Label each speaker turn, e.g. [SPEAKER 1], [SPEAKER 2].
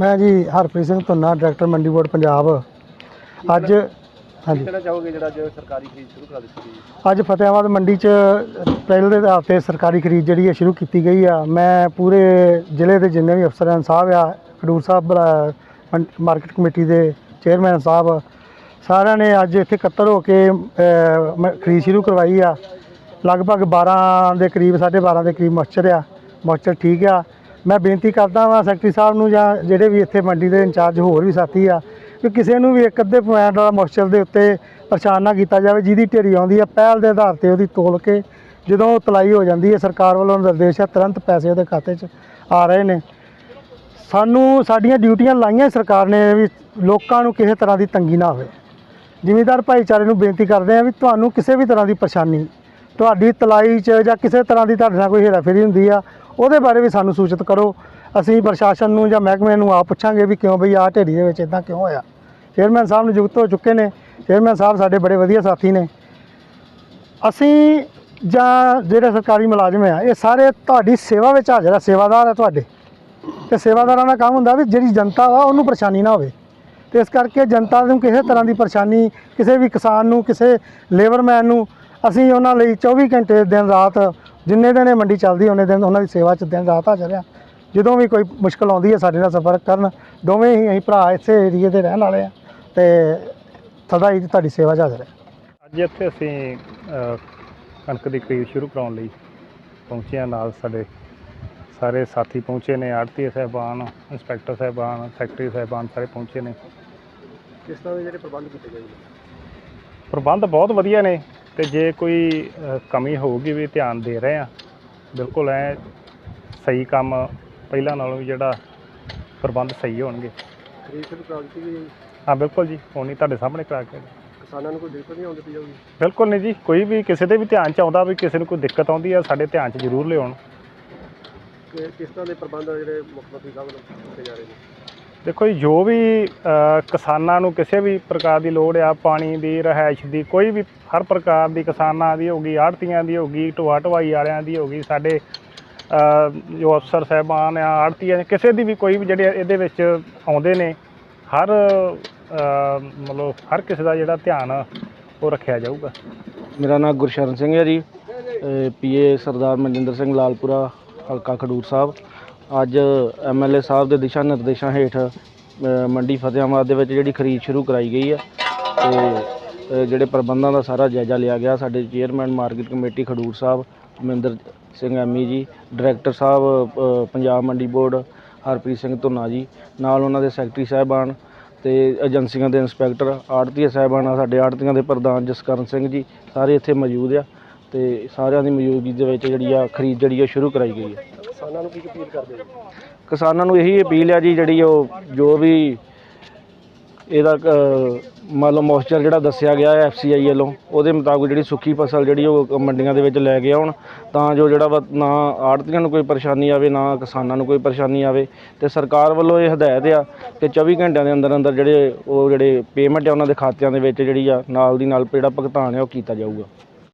[SPEAKER 1] ਮੈਂ ਜੀ Harpreet Singh Dhunna director Mandi board Punjab. ਅੱਜ ਹਾਂਜੀ।
[SPEAKER 2] ਕਹਿਣਾ ਚਾਹੋਗੇ ਜਿਹੜਾ ਅੱਜ ਸਰਕਾਰੀ ਖਰੀਦ ਸ਼ੁਰੂ ਕਰਾ ਦਿੱਤੀ
[SPEAKER 1] ਅੱਜ ਫਤਿਆਬਾਦ ਮੰਡੀ 'ਚ ਪਹਿਲ ਦੇ ਆਧਾਰ ਤੇ ਸਰਕਾਰੀ ਖਰੀਦ ਜਿਹੜੀ ਹੈ ਸ਼ੁਰੂ ਕੀਤੀ ਗਈ ਆ। ਮੈਂ ਪੂਰੇ ਜ਼ਿਲ੍ਹੇ ਦੇ ਜਿੰਨੇ ਵੀ ਅਫਸਰਾਂ ਸਾਹਿਬ ਆ ਖਡੂਰ ਸਾਹਿਬ ਮਾਰਕੀਟ ਕਮੇਟੀ ਦੇ ਚੇਅਰਮੈਨ ਸਾਹਿਬ ਸਾਰਿਆਂ ਨੇ ਅੱਜ ਇੱਥੇ ਇਕੱਤਰ ਹੋ ਕੇ ਖਰੀਦ ਸ਼ੁਰੂ ਕਰਵਾਈ ਆ। ਲਗਭਗ 12 ਦੇ ਕਰੀਬ 12.5 ਦੇ ਕਰੀਬ ਮੋਇਸਚਰ ਆ। ਮੋਇਸਚਰ ਠੀਕ ਆ। ਮੈਂ ਬੇਨਤੀ ਕਰਦਾ ਵਾਂ ਸੈਕਟਰੀ ਸਾਹਿਬ ਨੂੰ ਜਾਂ ਜਿਹੜੇ ਵੀ ਇੱਥੇ ਮੰਡੀ ਦੇ ਇੰਚਾਰਜ ਹੋਰ ਵੀ ਸਾਥੀ ਆ ਕਿ ਕਿਸੇ ਨੂੰ ਵੀ ਇੱਕ ਅੱਧੇ ਪੁਆਇੰਟ ਵਾਲਾ ਮੋਇਸਚਰ ਦੇ ਉੱਤੇ ਪਰੇਸ਼ਾਨ ਨਾ ਕੀਤਾ ਜਾਵੇ, ਜਿਹਦੀ ਢੇਰੀ ਆਉਂਦੀ ਆ, ਪਹਿਲ ਦੇ ਆਧਾਰ ਤੇ ਉਹਦੀ ਤੋਲ ਕੇ ਜਦੋਂ ਉਹ ਤਲਾਈ ਹੋ ਜਾਂਦੀ ਹੈ ਸਰਕਾਰ ਵੱਲੋਂ ਨਿਰਦੇਸ਼ ਹੈ ਤੁਰੰਤ ਪੈਸੇ ਉਹਦੇ ਖਾਤੇ 'ਚ ਆ ਰਹੇ ਨੇ। ਸਾਨੂੰ ਸਾਡੀਆਂ ਡਿਊਟੀਆਂ ਲਾਈਆਂ ਸਰਕਾਰ ਨੇ ਵੀ ਲੋਕਾਂ ਨੂੰ ਕਿਸੇ ਤਰ੍ਹਾਂ ਦੀ ਤੰਗੀ ਨਾ ਹੋਵੇ। ਜ਼ਿਮੀਂਦਾਰ ਭਾਈਚਾਰੇ ਨੂੰ ਬੇਨਤੀ ਕਰਦੇ ਆ ਵੀ ਤੁਹਾਨੂੰ ਕਿਸੇ ਵੀ ਤਰ੍ਹਾਂ ਦੀ ਪਰੇਸ਼ਾਨੀ ਤੁਹਾਡੀ ਤਲਾਈ 'ਚ ਜਾਂ ਕਿਸੇ ਤਰ੍ਹਾਂ ਦੀ ਤੁਹਾਡੇ ਨਾਲ ਕੋਈ ਹੇਰਾਫੇਰੀ ਹੁੰਦੀ ਆ, ਉਹਦੇ ਬਾਰੇ ਵੀ ਸਾਨੂੰ ਸੂਚਿਤ ਕਰੋ। ਅਸੀਂ ਪ੍ਰਸ਼ਾਸਨ ਨੂੰ ਜਾਂ ਮਹਿਕਮੇ ਨੂੰ ਆਪ ਪੁੱਛਾਂਗੇ ਵੀ ਕਿਉਂ ਬਈ ਆਹ ਢੇਰੀ ਦੇ ਵਿੱਚ ਇਦਾਂ ਕਿਉਂ ਹੋਇਆ। ਚੇਅਰਮੈਨ ਸਾਹਿਬ ਨਿਯੁਕਤ ਹੋ ਚੁੱਕੇ ਨੇ। ਚੇਅਰਮੈਨ ਸਾਹਿਬ ਸਾਡੇ ਬੜੇ ਵਧੀਆ ਸਾਥੀ ਨੇ। ਅਸੀਂ ਜਾਂ ਜਿਹੜੇ ਸਰਕਾਰੀ ਮੁਲਾਜ਼ਮ ਆ, ਇਹ ਸਾਰੇ ਤੁਹਾਡੀ ਸੇਵਾ ਵਿੱਚ ਹਾਜ਼ਰ ਆ, ਸੇਵਾਦਾਰ ਆ ਤੁਹਾਡੇ। ਤੇ ਸੇਵਾਦਾਰਾਂ ਦਾ ਕੰਮ ਹੁੰਦਾ ਵੀ ਜਿਹੜੀ ਜਨਤਾ ਵਾ, ਉਹਨੂੰ ਪਰੇਸ਼ਾਨੀ ਨਾ ਹੋਵੇ। ਤੇ ਇਸ ਕਰਕੇ ਜਨਤਾ ਨੂੰ ਕਿਸੇ ਤਰ੍ਹਾਂ ਦੀ ਪਰੇਸ਼ਾਨੀ, ਕਿਸੇ ਵੀ ਕਿਸਾਨ ਨੂੰ, ਕਿਸੇ ਲੇਬਰਮੈਨ ਨੂੰ ਅਸੀਂ ਉਹਨਾਂ ਲਈ 24 ਘੰਟੇ ਦਿਨ ਰਾਤ ਜਿੰਨੇ ਦਿਨ ਇਹ ਮੰਡੀ ਚੱਲਦੀ ਉਹਨੇ ਦਿਨ ਉਹਨਾਂ ਦੀ ਸੇਵਾ 'ਚ ਦਿਨ ਰਾਤ ਹਾਜ਼ਰ ਆ ਜਦੋਂ ਵੀ ਕੋਈ ਮੁਸ਼ਕਲ ਆਉਂਦੀ ਹੈ ਸਾਡੇ ਨਾਲ ਸੰਪਰਕ ਕਰਨ ਦੋਵੇਂ ਹੀ ਅਸੀਂ ਭਰਾ ਇਸੇ ਏਰੀਏ ਦੇ ਰਹਿਣ ਵਾਲੇ ਆ ਤੇ ਸਦਾ ਹੀ ਤੁਹਾਡੀ ਸੇਵਾ 'ਚ ਹਾਜ਼ਰ ਹੈ
[SPEAKER 3] ਅੱਜ ਇੱਥੇ ਅਸੀਂ ਕਣਕ ਦੀ ਖਰੀਦ ਸ਼ੁਰੂ ਕਰਾਉਣ ਲਈ ਪਹੁੰਚੇ ਹਾਂ। ਨਾਲ ਸਾਡੇ ਸਾਰੇ ਸਾਥੀ ਪਹੁੰਚੇ ਨੇ ਆੜਤੀ ਸਾਹਿਬਾਨ ਇੰਸਪੈਕਟਰ ਸਾਹਿਬਾਨ ਸੈਕਟਰੀ ਸਾਹਿਬਾਨ ਸਾਰੇ ਪਹੁੰਚੇ ਨੇ।
[SPEAKER 2] ਕਿਸ ਤਰ੍ਹਾਂ ਦੇ ਜਿਹੜੇ ਪ੍ਰਬੰਧ ਕੀਤੇ ਗਏ ਨੇ?
[SPEAKER 3] ਪ੍ਰਬੰਧ ਬਹੁਤ ਵਧੀਆ ਨੇ। ਤੇ ਜੇ ਕੋਈ ਕਮੀ ਹੋਊਗੀ ਵੀ ਧਿਆਨ ਦੇ ਰਹੇ ਆ ਬਿਲਕੁਲ ਐ ਸਹੀ ਕੰਮ ਪਹਿਲਾਂ ਨਾਲੋਂ ਵੀ ਜਿਹੜਾ ਪ੍ਰਬੰਧ ਸਹੀ ਹੋਣਗੇ।
[SPEAKER 2] ਖਰੀਦ
[SPEAKER 3] ਹਾਂ ਬਿਲਕੁਲ ਜੀ ਹੁਣੀ ਤੁਹਾਡੇ ਸਾਹਮਣੇ ਕਰਾ ਕੇ।
[SPEAKER 2] ਕਿਸਾਨਾਂ ਨੂੰ ਕੋਈ ਦਿੱਕਤ ਨਹੀਂ ਆਉਣ ਦਿੱਤੀ ਜਾਊਗੀ
[SPEAKER 3] ਬਿਲਕੁਲ ਨਹੀਂ ਜੀ ਕੋਈ ਵੀ ਕਿਸੇ ਦੇ ਵੀ ਧਿਆਨ ਚ ਆਉਂਦਾ ਵੀ ਕਿਸੇ ਨੂੰ ਕੋਈ ਦਿੱਕਤ ਆਉਂਦੀ ਆ ਸਾਡੇ ਧਿਆਨ ਚ ਜ਼ਰੂਰ ਲਿਆਉਣ।
[SPEAKER 2] ਕਿਸ ਤਰ੍ਹਾਂ ਦੇ ਪ੍ਰਬੰਧ ਆ ਜਿਹੜੇ ਮੁੱਖ ਮੰਤਰੀ ਸਾਹਿਬ ਵੱਲੋਂ ਕੀਤੇ ਜਾ ਰਹੇ ਨੇ?
[SPEAKER 3] ਦੇਖੋ ਜੀ, ਜੋ ਵੀ ਕਿਸਾਨਾਂ ਨੂੰ ਕਿਸੇ ਵੀ ਪ੍ਰਕਾਰ ਦੀ ਲੋੜ ਆ, ਪਾਣੀ ਦੀ ਰਹਿائش ਦੀ, ਕੋਈ ਵੀ ਹਰ ਪ੍ਰਕਾਰ ਦੀ ਕਿਸਾਨਾਂ ਦੀ ਹੋ ਗਈ, ਆੜਤੀਆਂ ਦੀ ਹੋ ਗਈ ਢੋਆ ਢਵਾਈ ਵਾਲਿਆਂ ਦੀ ਹੋ ਗਈ, ਸਾਡੇ ਜੋ ਅਫਸਰ ਸਹਿਬਾਨ ਆ, ਆੜਤੀਆਂ, ਕਿਸੇ ਦੀ ਵੀ ਕੋਈ ਵੀ ਜਿਹੜੇ ਇਹਦੇ ਵਿੱਚ ਆਉਂਦੇ ਨੇ, ਹਰ ਮਤਲਬ ਹਰ ਕਿਸੇ ਦਾ ਜਿਹੜਾ ਧਿਆਨ ਉਹ ਰੱਖਿਆ ਜਾਊਗਾ।
[SPEAKER 4] ਮੇਰਾ ਨਾਮ ਗੁਰਸ਼ਰਨ ਸਿੰਘ ਹੈ ਜੀ ਪੀਏ ਸਰਦਾਰ ਮਨਜਿੰਦਰ ਸਿੰਘ ਲਾਲਪੁਰਾ, ਹਲਕਾ ਖਡੂਰ ਸਾਹਿਬ। ਅੱਜ ਐਮਐਲਏ ਸਾਹਿਬ ਦੇ ਦਿਸ਼ਾ ਨਿਰਦੇਸ਼ਾਂ ਹੇਠ ਮੰਡੀ ਫਤਿਆਬਾਦ ਦੇ ਵਿੱਚ ਜਿਹੜੀ ਖਰੀਦ ਸ਼ੁਰੂ ਕਰਾਈ ਗਈ ਹੈ ਤੇ ਜਿਹੜੇ ਪ੍ਰਬੰਧਾਂ ਦਾ ਸਾਰਾ ਜਾਇਜ਼ਾ ਲਿਆ ਗਿਆ, ਸਾਡੇ chairman market committee Khadoor Sahib Mahinder Singh Ammy ji, director Sahib Punjab ਮੰਡੀ ਬੋਰਡ, ਹਰਪ੍ਰੀਤ ਸਿੰਘ ਧੁੰਨਾ ਜੀ, ਨਾਲ ਉਹਨਾਂ ਦੇ ਸੈਕਟਰੀ ਸਾਹਿਬਾਨ ਤੇ ਏਜੰਸੀਆਂ ਦੇ ਇੰਸਪੈਕਟਰ, ਆੜਤੀਏ ਸਾਹਿਬਾਨ ਸਾਡੇ, ਆੜਤੀਆਂ ਦੇ ਪ੍ਰਧਾਨ ਜਸਕਰਨ ਸਿੰਘ ਜੀ, ਸਾਰੇ ਇੱਥੇ ਮੌਜੂਦ ਆ ਤੇ ਸਾਰਿਆਂ ਦੀ ਮੌਜੂਦਗੀ ਦੇ ਵਿੱਚ ਜਿਹੜੀ ਆ ਖਰੀਦ ਜਿਹੜੀ ਆ ਸ਼ੁਰੂ ਕਰਾਈ ਗਈ ਹੈ।
[SPEAKER 2] ਕਿਸਾਨਾਂ ਨੂੰ ਕੀ ਅਪੀਲ ਕਰਦੇ ਹੋ?
[SPEAKER 4] ਕਿਸਾਨਾਂ ਨੂੰ ਇਹੀ ਅਪੀਲ ਆ ਜੀ ਜਿਹੜੀ ਉਹ ਜੋ ਵੀ ਇਹਦਾ ਅ, ਮੰਨ ਲਓ ਮੋਇਸਚਰ ਜਿਹੜਾ ਦੱਸਿਆ ਗਿਆ ਹੈ ਐਫਸੀਆਈ ਵੱਲੋਂ ਉਹਦੇ ਮੁਤਾਬਕ ਜਿਹੜੀ ਸੁੱਕੀ ਫਸਲ ਜਿਹੜੀ ਉਹ ਮੰਡੀਆਂ ਦੇ ਵਿੱਚ ਲੈ ਕੇ ਆਉਣ ਤਾਂ ਜੋ ਜਿਹੜਾ ਵਾ ਨਾ ਆੜਤੀਆਂ ਨੂੰ ਕੋਈ ਪਰੇਸ਼ਾਨੀ ਆਵੇ ਨਾ ਕਿਸਾਨਾਂ ਨੂੰ ਕੋਈ ਪਰੇਸ਼ਾਨੀ ਆਵੇ। ਤੇ ਸਰਕਾਰ ਵੱਲੋਂ ਇਹ ਹਦਾਇਤ ਆ ਕਿ 24 ਘੰਟਿਆਂ ਦੇ ਅੰਦਰ ਅੰਦਰ ਜਿਹੜੇ ਉਹ ਜਿਹੜੇ ਪੇਮੈਂਟ ਆ ਉਹਨਾਂ ਦੇ ਖਾਤਿਆਂ ਦੇ ਵਿੱਚ ਜਿਹੜੀ ਆ ਨਾਲ ਦੀ ਨਾਲ ਜਿਹੜਾ ਭੁਗਤਾਨ ਆ ਉਹ ਕੀਤਾ ਜਾਊਗਾ।